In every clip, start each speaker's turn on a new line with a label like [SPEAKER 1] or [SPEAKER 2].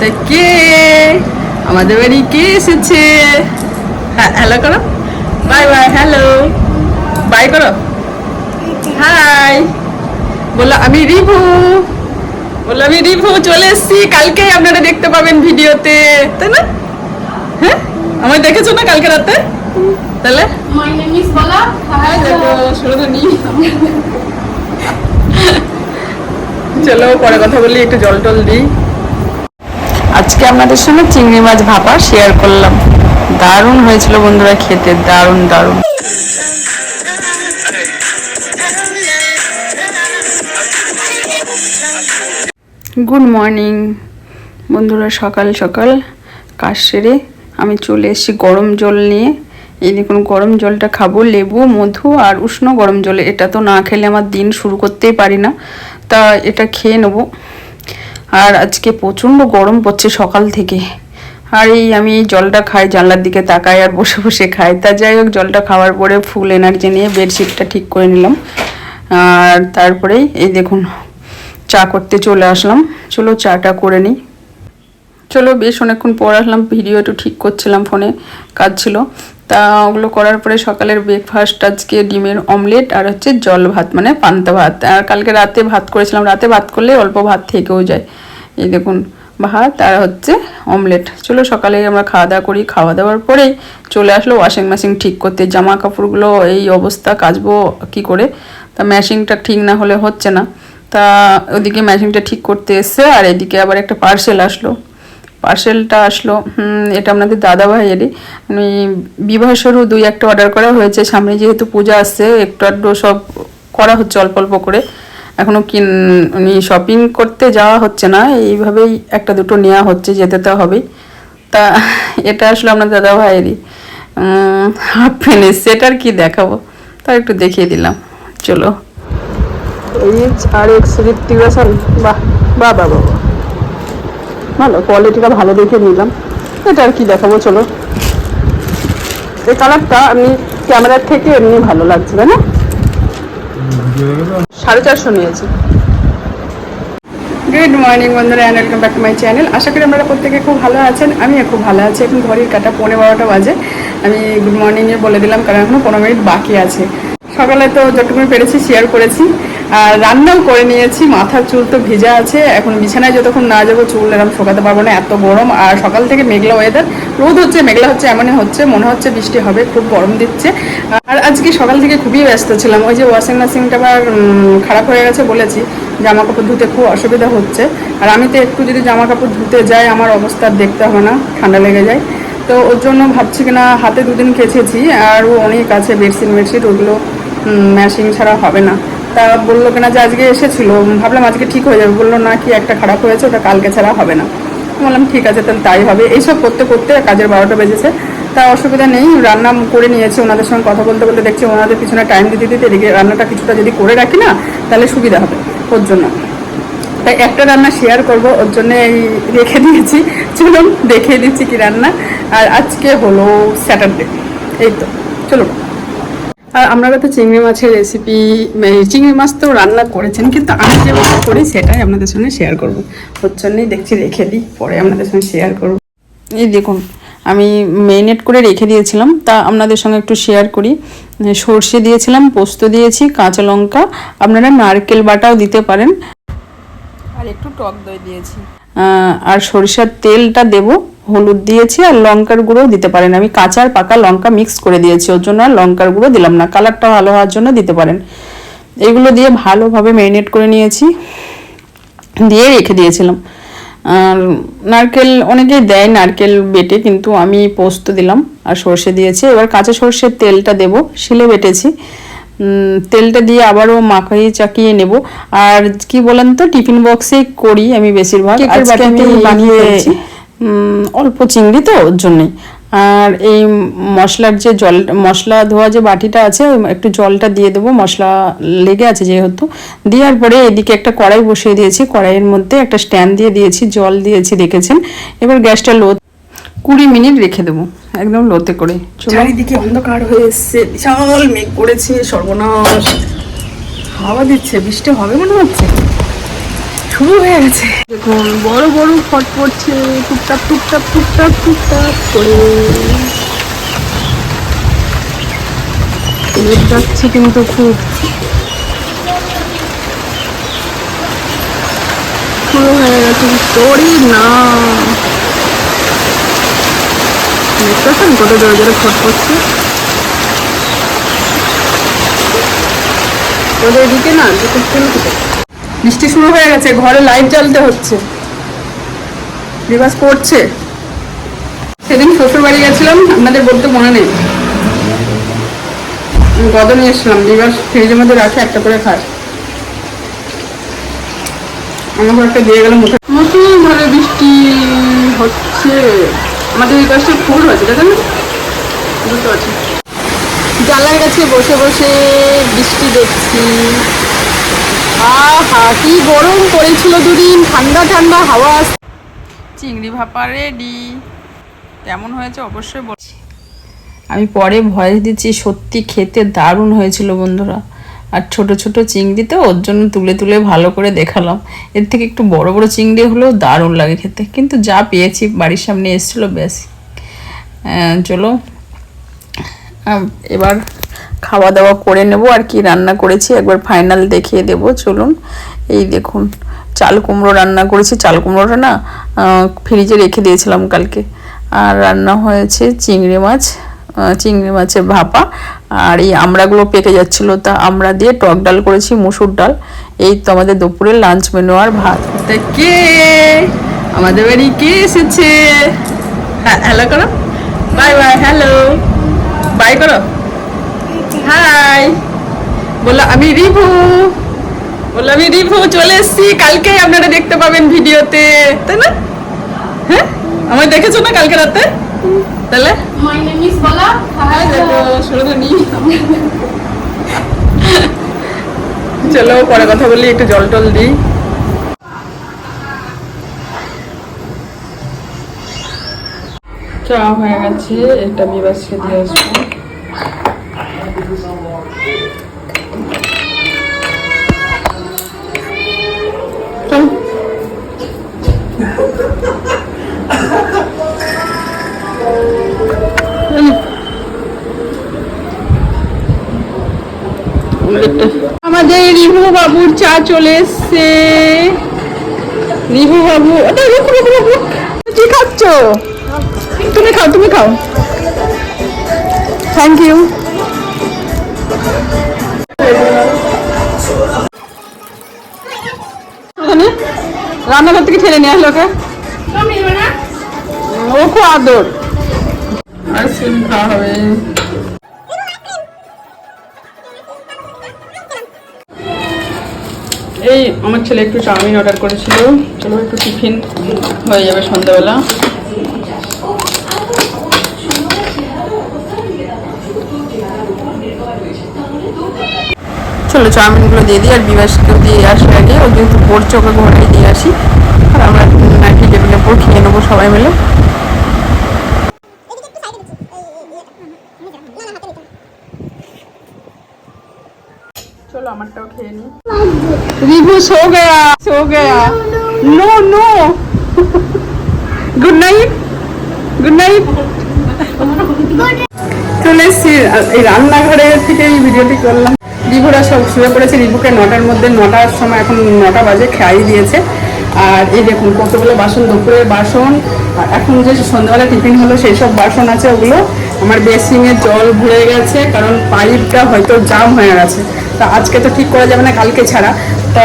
[SPEAKER 1] তা কে আমাদের বাড়ি কে এসেছে? হ্যাঁ হ্যালো করো। বাই বাই হ্যালো বাই করো। হাই বলল আমি রিভু। বলল আমি রিভু চলে এসেছি। কালকে আপনারা দেখতে পাবেন ভিডিওতে। তাই না? হ্যাঁ? আমায় দেখেছ না কালকে রাতে? তাহলে. হাই দেখো সুরধনী। চলো পরে কথা বলি একটু জল টল দিই। আজকে আপনাদের সঙ্গে চিংড়ি মাছ ভাপা শেয়ার করলাম। দারুণ হয়েছিল বন্ধুরা খেতে, দারুণ দারুণ। গুড মর্নিং বন্ধুরা সকাল সকাল। কাজ সেরে আমি চলে এসেছি গরম জল নিয়ে। এই দেখুন, গরম জলটা খাব, লেবু, মধু আর উষ্ণ গরম জলে। এটা তো না খেলে আমার দিন শুরু করতেই পারি না। তা এটা খেয়ে নেব। আর আজকে প্রচণ্ড গরম পড়ছে সকাল থেকে। আর এই আমি জলটা খাই, জানলার দিকে তাকাই আর বসে বসে খাই। তা যাই হোক, জলটা খাওয়ার পরে ফুল এনার্জি নিয়ে বেডশিটটা ঠিক করে নিলাম। আর তারপরেই এই দেখুন, চা করতে চলে আসলাম। চলো চাটা করে নিই। চলো, বেশ অনেকক্ষণ পর আসলাম ভিডিও একটু ঠিক করছিলাম ফোনে কাজ ছিল। তা ওগুলো করার পরে সকালের ব্রেকফাস্ট আজকে ডিমের অমলেট আর হচ্ছে জল ভাত মানে পান্তা ভাত। আর কালকে রাতে ভাত করেছিলাম, রাতে ভাত করলে অল্প ভাত থেকেও যায়। এই দেখুন, ভাত আর হচ্ছে অমলেট চলো, সকালে আমরা খাওয়া দাওয়া করি। খাওয়া দাওয়ার পরেই চলে আসলো ওয়াশিং মেশিন ঠিক করতে। জামা কাপড়গুলো এই অবস্থা, কাচবো কি করে? তা মেশিনটা ঠিক না হলে হচ্ছে না। তা ওদিকে মেশিনটা ঠিক করতে এসছে, আর এদিকে আবার একটা পার্সেল আসলো। পার্সেলটা আসলো এটা আপনাদের দাদা ভাইয়েরই আমি বিবাহ শুরু দুই একটা অর্ডার করা হয়েছে, সামনে যেহেতু পূজা আসছে, একটু আধটু সব করা হচ্ছে অল্প অল্প করে। এখনও কিন, উনি শপিং করতে যাওয়া হচ্ছে না, এইভাবেই একটা দুটো নেওয়া হচ্ছে, যেতে তো হবেই। তা এটা আসলে আপনার দাদা ভাইয়েরই হাফ প্যান্ট সেটার কি দেখাবো? তা একটু দেখিয়ে দিলাম, চলো। এইচ আর এক্স রোশন বাহ বাহ বাহ বাহ। ভালো কোয়ালিটিটা ভালো দেখে নিলাম। এটা আর কি দেখাবো, চলো। এই কালারটা আপনি ক্যামেরার থেকে এমনি ভালো লাগছে, তাই না? সাড়ে চারশো নিয়েছি। গুড মর্নিং বন্ধুরা and welcome back to my channel আশা করি আপনারা প্রত্যেকে খুব ভালো আছেন, আমিও খুব ভালো আছি। এখন ঘড়ির কাটা পনেরো বারোটা বাজে। আমি গুড মর্নিংয়ে বলে দিলাম, কারণ এখনও পনেরো মিনিট বাকি আছে। সকালে তো যতটুকু পেরেছি শেয়ার করেছি। আর রান্নাও করে নিয়েছি। মাথার চুল তো ভেজা আছে। এখন বিছানায় যতক্ষণ না যাব চুল এরকম শোকাতে পারব না, এত গরম। আর সকাল থেকে মেঘলা ওয়েদার রোদ হচ্ছে, মেঘলা হচ্ছে, এমনই হচ্ছে। মনে হচ্ছে বৃষ্টি হবে, খুব গরম দিচ্ছে। আর আজকে সকাল থেকে খুবই ব্যস্ত ছিলাম। ওই যে ওয়াশিং মেশিনটা আবার খারাপ হয়ে গেছে বলেছি জামা কাপড় ধুতে খুব অসুবিধা হচ্ছে। আর আমি তো একটু যদি জামা কাপড় ধুতে যাই, আমার অবস্থা আর দেখতে হবে না, ঠান্ডা লেগে যায়। তো ওর জন্য ভাবছি কিনা, হাতে দুদিন কেচেছি। ও অনেক আছে বেডশিট মেডশিট ওগুলো ম্যাশিং ছাড়া হবে না। তা বলল কিনা যে আজকে এসেছিল? ভাবলাম আজকে ঠিক হয়ে যাবে। বলল, না কি একটা খারাপ হয়েছে, ওটা কালকে ছাড়া হবে না। বললাম, ঠিক আছে, তাহলে তাই হবে। এইসব করতে করতে কাজের বারোটা বেজেছে। তা অসুবিধা নেই, রান্না করে নিয়েছি ওনাদের সঙ্গে কথা বলতে বলতে। দেখছি ওনাদের পিছনে টাইম দিতে দিতে এদিকে রান্নাটা কিছুটা যদি করে রাখি না, তাহলে সুবিধা হবে ওর জন্য। তাই একটা রান্না শেয়ার করব, ওর জন্য এই রেখে দিয়েছি। চলুন, দেখিয়ে দিচ্ছি কি রান্না। আর আজকে হলো স্যাটারডে এই তো, চলুন। আর আপনারা তো চিংড়ি মাছের রেসিপি চিংড়ি মাছ তো রান্না করেছেন কিন্তু আমি যেভাবে করি সেটাই আপনাদের সঙ্গে শেয়ার করব। ওর জন্যই দেখছি রেখে দিই পরে আপনাদের সঙ্গে শেয়ার করব। এই দেখুন আমি মেরিনেট করে রেখে দিয়েছিলাম তা আপনাদের সঙ্গে একটু শেয়ার করি। সর্ষে দিয়েছিলাম পোস্ত দিয়েছি কাঁচা লঙ্কা আপনারা নারকেল বাটাও দিতে পারেন। আর একটু টক দই দিয়েছি। আর সরিষার তেলটা দেব। হলুদ দিয়েছি আর লঙ্কার গুঁড়োও দিতে পারেন। আমি কাঁচা আর পাকা লঙ্কা মিক্স করে দিয়েছি ওর জন্য আর লঙ্কার গুঁড়ো দিলাম না। কালারটা ভালো হওয়ার জন্য দিতে পারেন। এগুলো দিয়ে ভালোভাবে ম্যারিনেট করে নিয়েছি। দিয়ে রেখে দিয়েছিলাম। আর নারকেল অনেকেই দেয় নারকেল বেটে কিন্তু আমি পোস্ত দিলাম আর সর্ষে দিয়েছি। এবার কাঁচা সর্ষের তেলটা দেব শিলে বেটেছি। উম, তেলটা দিয়ে আবারও মাখাই চাকিয়ে নেব। আর কি বলেন তো টিফিন বক্সে করি আমি বেশিরভাগ। আজকে আমি বানিয়ে উম, অল্প চিংড়ি তো ওর জন্যই। আর এই মশলার যে জল, মশলা ধোয়া যে বাটিটা আছে একটু জলটা দিয়ে দেবো, মশলা লেগে আছে যেহেতু। দেওয়ার পরে এদিকে একটা কড়াই বসিয়ে দিয়েছি, কড়াইয়ের মধ্যে একটা স্ট্যান্ড দিয়ে দিয়েছি, জল দিয়েছি, দেখেছেন? এবার গ্যাসটা লো, কুড়ি মিনিট রেখে দেবো, একদম লোতে করে। চারিদিকে অন্ধকার হয়ে এসছে, বিশাল মেঘ করেছে সর্বনাশ। হাওয়া দিচ্ছে, বৃষ্টি হবে মনে হচ্ছে? শুরু হয়ে গেছে। দেখুন, বড় বড় ফট পড়ছে টুকটাক টুকটাক টুকটাক টুকটাক করে। যাচ্ছে কিন্তু খুব। শুরু হয়ে গেছে তোরই না। দেখতে পাচ্ছেন কত জোরে জোরে ফট পড়ছে। ওদের এদিকে না, দুটো বৃষ্টি শুরু হয়ে গেছে, ঘরে লাইট জ্বালতে হচ্ছে। রিভার্স সেদিন শ্বশুর বাড়ি গেছিলাম, আপনাদের বলতে মনে নেই। গদ নিয়ে এসেছিলাম রিভার্স ফ্রিজের মধ্যে রাখে একটা করে আমাকে একটা দিয়ে গেল মুখে ভাবে বৃষ্টি হচ্ছে। আমাদের এই পাশে ফুল হয়েছে দেখেন? বুঝতে পারছি জানলার কাছে বসে বসে বৃষ্টি দেখছি। আহা কি গরম পড়েছিল দুদিন। ঠান্ডা ঠান্ডা হাওয়া চিংড়ি ভাপা রেডি কেমন হয়েছে অবশ্যই বলছি আমি পরে ভয়েস দিচ্ছি সত্যি খেতে দারুণ হয়েছিল বন্ধুরা। আর ছোট ছোট চিংড়ি তো ওর জন্য তুলে তুলে ভালো করে দেখালাম। এর থেকে একটু বড় বড় চিংড়ি হলেও দারুণ লাগে খেতে। কিন্তু যা পেয়েছি বাড়ির সামনে এসেছিল আহ, চলো। এবার খাওয়া দাওয়া করে নেব আর কি, রান্না করেছি। একবার ফাইনাল দেখিয়ে দেব, চলুন। এই দেখুন, চাল কুমড়ো রান্না করেছি। চাল কুমড়োটা না ফ্রিজে রেখে দিয়েছিলাম কালকে। আর রান্না হয়েছে চিংড়ি মাছ চিংড়ি মাছের ভাপা। আর এই আমড়াগুলো পেকে যাচ্ছিল, তা আমড়া দিয়ে টক ডাল করেছি, মুসুর ডাল। এই তো আমাদের দুপুরের লাঞ্চ মেনু আর ভাত। কে? আমাদের বাড়ি কে এসেছে? হ্যাঁ হ্যালো করো। বাই বাই হ্যালো বাই করো। হাই। বলল আমি রিভু। বলল আমি রিভু চলে এসেছি। কালকেই আপনারা দেখতে পাবেন ভিডিওতে। তাই না? হ্যাঁ? আমায় দেখেছ না কালকে রাতে? তাহলে. হাই দেখো সুরধনী চলো পরে কথা বলি একটু জল টল দিই। চা হয়ে গেছে এটা বিবাসকে দিয়ে আসব। আমাদের রিভু বাবুর চা চলে এসছে। রিভু বাবু, ওটা রুক রুক রুক কি খাচ্ছ? তুমি খাও তুমি খাও। থ্যাংক ইউ রান্নাঘর থেকে ঠেলে নিয়ে আসলো ওকে? ও খুব আদর। হবে। এই, আমার ছেলে একটু চাউমিন অর্ডার করেছিল। চলো একটু টিফিন হয়ে যাবে সন্ধ্যাবেলা। চলো চাউমিনগুলো দিয়ে দিই আর বিবাসকেও দিয়ে আসি আগে, ও যেহেতু পড়ছে ওকে ঘরে দিয়ে আসি, আর আমরা নাকি টেবিলের পর খেয়ে নেব সবাই মিলে। चलो আমারটাও রিভু, সো Gaya no no. Good night. Good night. চলে এসছি এই রান্নাঘরে থেকে এই ভিডিওটি করলাম। রিভুরা সব শুয়ে পড়েছে। রিভুকে নটার মধ্যে, নটার সময় এখন নটা বাজে খেয়াই দিয়েছে। আর এই দেখুন, কতগুলো বাসন, দুপুরের বাসন, আর এখন যে সন্ধ্যাবেলা টিফিন হলো, সেই সব বাসন আছে ওগুলো। আমার বেসিংয়ে জল ভরে গেছে, কারণ পাইপটা হয়তো জাম হয়ে গেছে। তা আজকে তো ঠিক করা যাবে না, কালকে ছাড়া। তা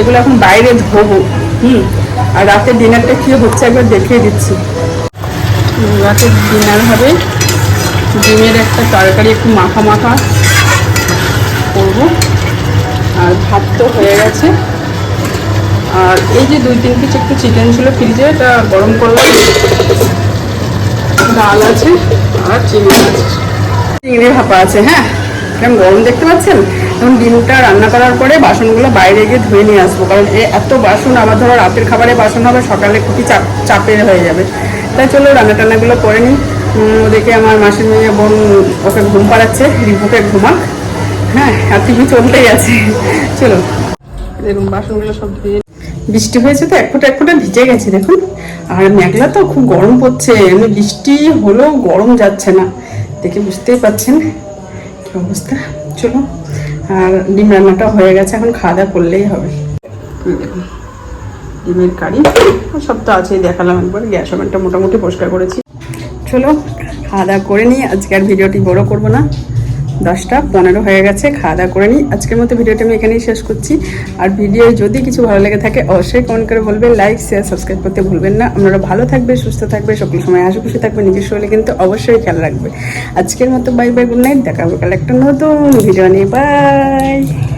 [SPEAKER 1] এগুলো এখন বাইরে ধোবো। হুম, আর রাতের ডিনারটা কী হচ্ছে একবার দেখিয়ে দিচ্ছি। রাতের ডিনার হবে। ডিমের একটা তরকারি একটু মাখা মাখা করব। আর ভাত তো হয়ে গেছে। আর এই যে দুই তিন পিস একটু চিকেন ছিল ফ্রিজে, এটা গরম করলাম। ডাল আছে আর চিংড়ি আছে। চিংড়ি ভাপা আছে হ্যাঁ? কেমন গরম দেখতে পাচ্ছেন? এখন ডিমটা রান্না করার পরে বাসনগুলো বাইরে গিয়ে ধুয়ে নিয়ে আসব, কারণ এ এত বাসন, আমার ধরো রাতের খাবারে বাসন হবে, সকালে খুবই চাপ, চাপের হয়ে যাবে। তাই চলো রান্না টান্নাগুলো করে নিই। ওদিকে আমার মাসির মেয়ে বোন ওকে ঘুম পাড়াচ্ছে, রিপুকে ঘুমাক। হ্যাঁ আর টিভি চলতেই আছে। চলো দেখুন বাসনগুলো সব ধুয়ে বৃষ্টি হয়েছে তো এক ফোঁটা এক ফোঁটা ভিজে গেছে দেখুন। আর মেঘলা তো খুব গরম পড়ছে। এমনি বৃষ্টি হলেও গরম যাচ্ছে না। দেখে বুঝতেই পাচ্ছেন কি অবস্থা। চলো আর ডিম রান্নাটা হয়ে গেছে এখন খাওয়া দাওয়া করলেই হবে। দেখুন ডিমের কারি। সব তো আছেই দেখালাম একবার। গ্যাস ওভেনটা মোটামুটি পরিষ্কার করেছি। চলো খাওয়া দাওয়া করে নিই। আজকে আর ভিডিওটি বড় করব না। দশটা, পনেরো হয়ে গেছে, খাওয়া দাওয়া করে নিই। আজকের মতো ভিডিওটা আমি এখানেই শেষ করছি। আর ভিডিও যদি কিছু ভালো লেগে থাকে, অবশ্যই কমেন্ট করে বলবেন, লাইক শেয়ার সাবস্ক্রাইব করতে ভুলবেন না। আপনারা ভালো থাকবে, সুস্থ থাকবে, সকল সময় হাসি খুশি থাকবে নিজের শরীরে কিন্তু অবশ্যই খেয়াল রাখবে। আজকের মতো বাই বাই, গুড নাইট, দেখা হবে কাল একটা নতুন ভিডিও নিয়ে। বাই!